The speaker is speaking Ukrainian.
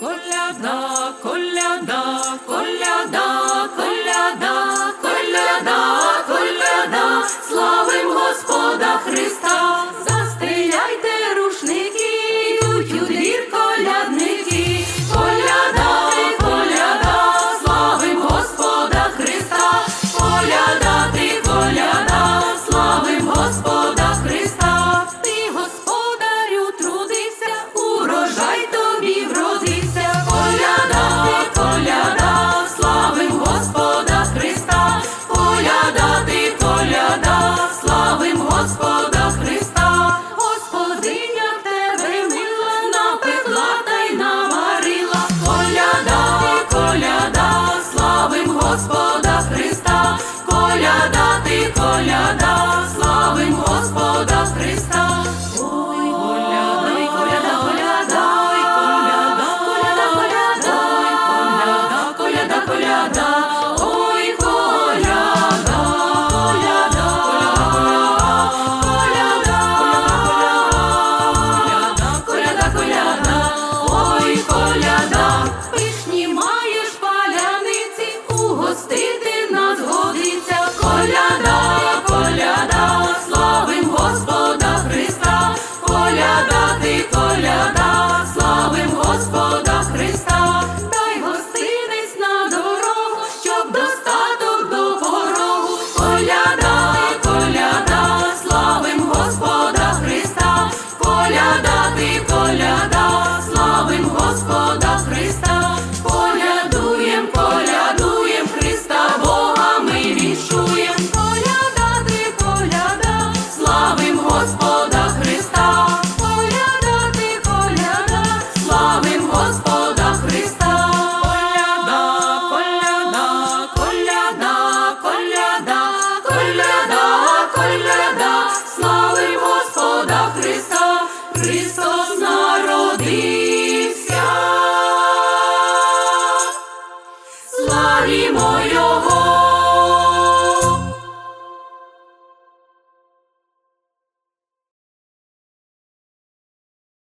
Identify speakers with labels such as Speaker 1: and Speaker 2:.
Speaker 1: Коляда, коляда, коляда, коляда, коляда, коляда, славим Господа Христа. Господа Христа, коляда ти коляда. Juliana. Славімо Його!